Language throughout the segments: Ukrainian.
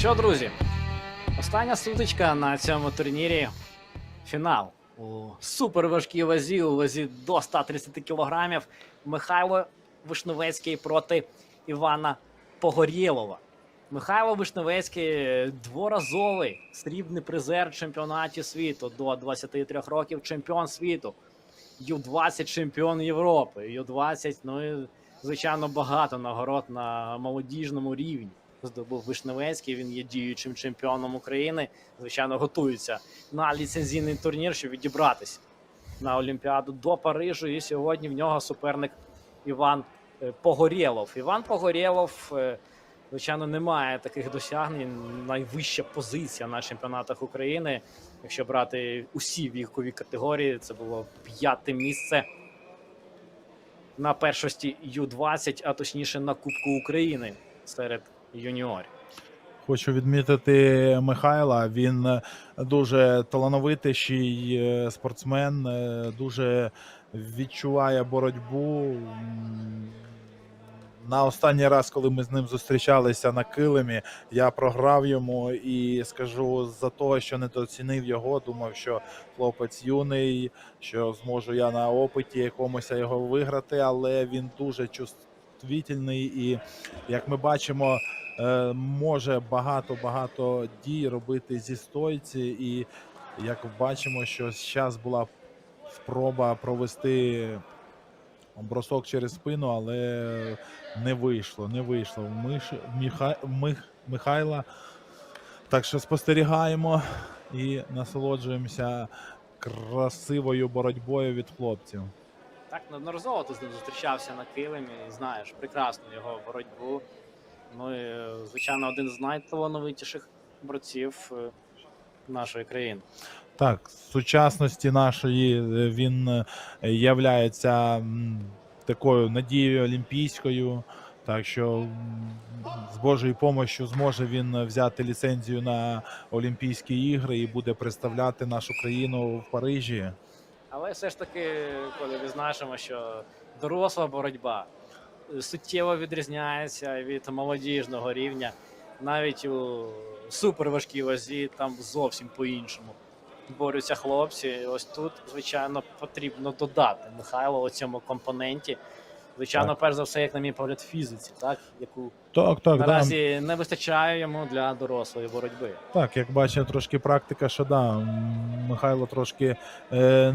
що, друзі, остання сутичка на цьому турнірі. Фінал у суперважкій вазі, у вазі до 130 кілограмів. Михайло Вишневецький проти Івана Погорєлова. Михайло Вишневецький дворазовий срібний призер чемпіонатів світу до 23 років, чемпіон світу. Ю-20 чемпіон Європи. Ю-20, ну і звичайно, багато нагород на молодіжному рівні. Здобув Вишневецький, він є діючим чемпіоном України. Звичайно, готується на ліцензійний турнір, щоб відібратися на Олімпіаду до Парижу. І сьогодні в нього суперник Іван е, Погорєлов. Іван Погорєлов, е, звичайно, не має таких досягнень. Найвища позиція на чемпіонатах України. Якщо брати усі вікові категорії, це було п'яте місце на першості Ю-20, а точніше на Кубку України серед юніорів. Хочу відмітити Михайла. Він е, дуже талановитий е, спортсмен, е, дуже відчуває боротьбу. На останній раз, коли ми з ним зустрічалися на килимі, я програв йому і скажу за того, що недооцінив його. Думав, що хлопець юний, що зможу я на опиті якомусь його виграти, але він дуже чувствительний і, як ми бачимо, може багато-багато дій робити зі стойці. І як бачимо, що зараз була спроба провести бросок через спину, але не вийшло. Не вийшло Миш... Міха... Мих... Михайла. Так що спостерігаємо і насолоджуємося красивою боротьбою від хлопців. Так, неодноразово ти з ним зустрічався на килимі і знаєш прекрасно його боротьбу. Ну і, звичайно, один з найталановитіших борців е, нашої країни. Так, з сучасності нашої е, він е, являється такою надією олімпійською. Так що з Божою допомогою зможе він взяти ліцензію на Олімпійські ігри і буде представляти нашу країну в Парижі. Але все ж таки, коли відзначимо, що доросла боротьба суттєво відрізняється від молодіжного рівня, навіть у суперважкій вазі там зовсім по-іншому борються хлопці. І Ось тут, звичайно, потрібно додати Михайло у цьому компоненті. Звичайно, Так. перш за все, як на мій погляд, фізиці, так яку Так, так, да. наразі не вистачає йому для дорослої боротьби. Так, як бачимо, трошки практика, що да, Михайло трошки е,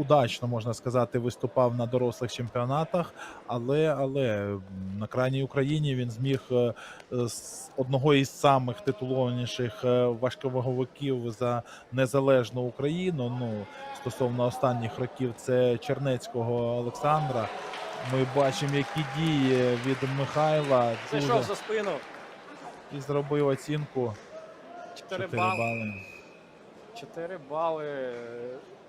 неудачно, можна сказати, виступав на дорослих чемпіонатах, але, але на крайній Україні він зміг е, з одного із самих титулованіших е, важковаговиків за незалежну Україну. Ну, стосовно останніх років, це Чернецького Олександра. Ми бачимо, які дії від Михайла Зайшов дуже за спину. і зробив оцінку 4 4 бали. Бали. 4 бали е,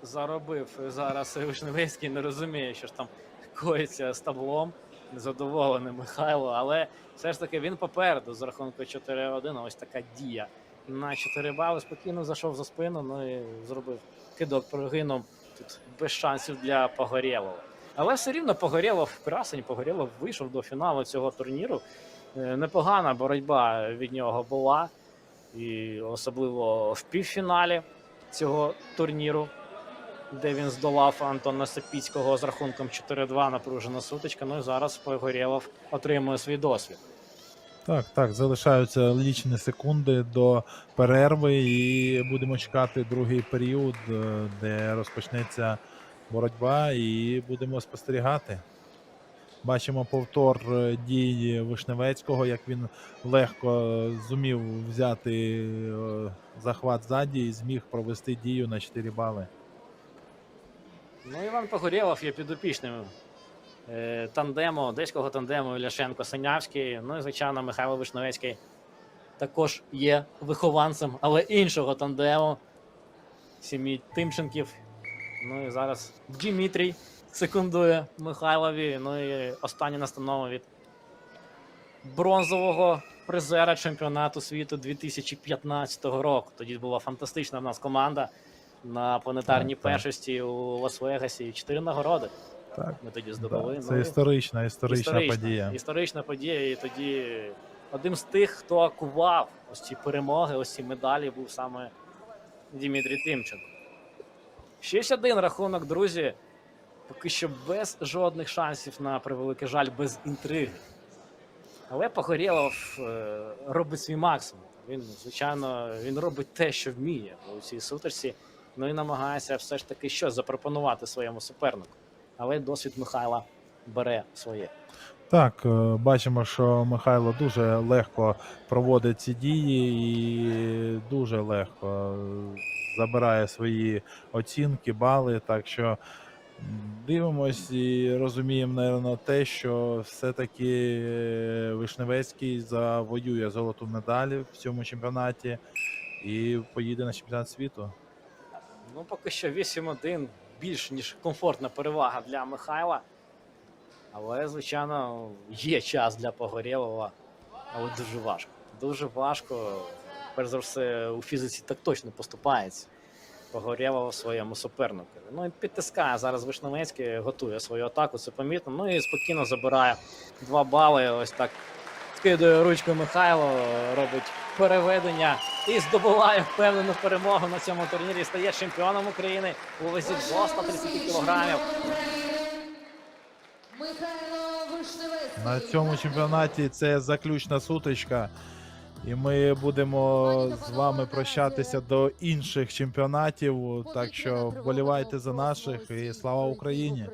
заробив зараз Вишневецький, не розуміє, що ж там коїться з таблом. Незадоволений Михайло, але все ж таки він попереду з рахунку 4-1. Ось така дія. На 4 бали спокійно зайшов за спину, ну і зробив кидок прогинув тут без шансів для Погорєлова. Але все рівно Погорєлов, красень Погорєлов вийшов до фіналу цього турніру. Е, Непогана боротьба від нього була і особливо в півфіналі цього турніру, де він здолав Антона Сапіцького з рахунком 4-2 напружена сутичка. Ну і зараз Погорєлов отримує свій досвід. Так, так, залишаються лічені секунди до перерви, і будемо чекати другий період, е, де розпочнеться боротьба, і будемо спостерігати. Бачимо повтор е, дій Вишневецького, як він легко зумів взяти е, захват ззаді і зміг провести дію на 4 бали. Ну, Іван Погорєлов є підопічним е, тандему, одеського тандему Ляшенко Синявський. Ну і, звичайно, Михайло Вишневецький також є вихованцем, але іншого тандему сім'ї Тимченків. Ну і зараз Дмитрій секундує Михайлові. Ну і остання настанова від бронзового призера чемпіонату світу 2015 року. Тоді була фантастична в нас команда на планетарній Так, так. першості у Лас-Вегасі. Чотири нагороди Так, ми тоді здобули. да, це Ну, історична, історична, подія. Історична подія, і тоді одним з тих, хто акував ось ці перемоги, ось ці медалі, був саме Дмитрій Тимченко. 6-1 рахунок, друзі. Поки що без жодних шансів на превеликий жаль, без інтриги. Але Погорєлов е, робить свій максимум. Він, звичайно, він робить те, що вміє у цій сутичці. Ну і намагається все ж таки щось запропонувати своєму супернику. Але досвід Михайла бере своє. Так, е, бачимо, що Михайло дуже легко проводить ці дії і дуже легко забирає свої оцінки, бали. Так що дивимось і розуміємо, напевно, те, що все-таки е, Вишневецький завоює золоту медаль в цьому чемпіонаті і поїде на чемпіонат світу. Ну, поки що 8-1 більш ніж комфортна перевага для Михайла. Але, звичайно, є час для Погорєлова, але дуже важко. Дуже важко. Перш за все, у фізиці так точно поступається. Погорєлов своєму супернику. Ну і підтискає зараз Вишневецький, готує свою атаку, це помітно. Ну і спокійно забирає два бали. Ось так скидує ручку Михайло, робить переведення і здобуває впевнену перемогу на цьому турнірі. Стає чемпіоном України у вазі до 130 кілограмів. На цьому чемпіонаті це заключна сутичка. І ми будемо з вами прощатися до інших чемпіонатів. Так що вболівайте за наших і слава Україні!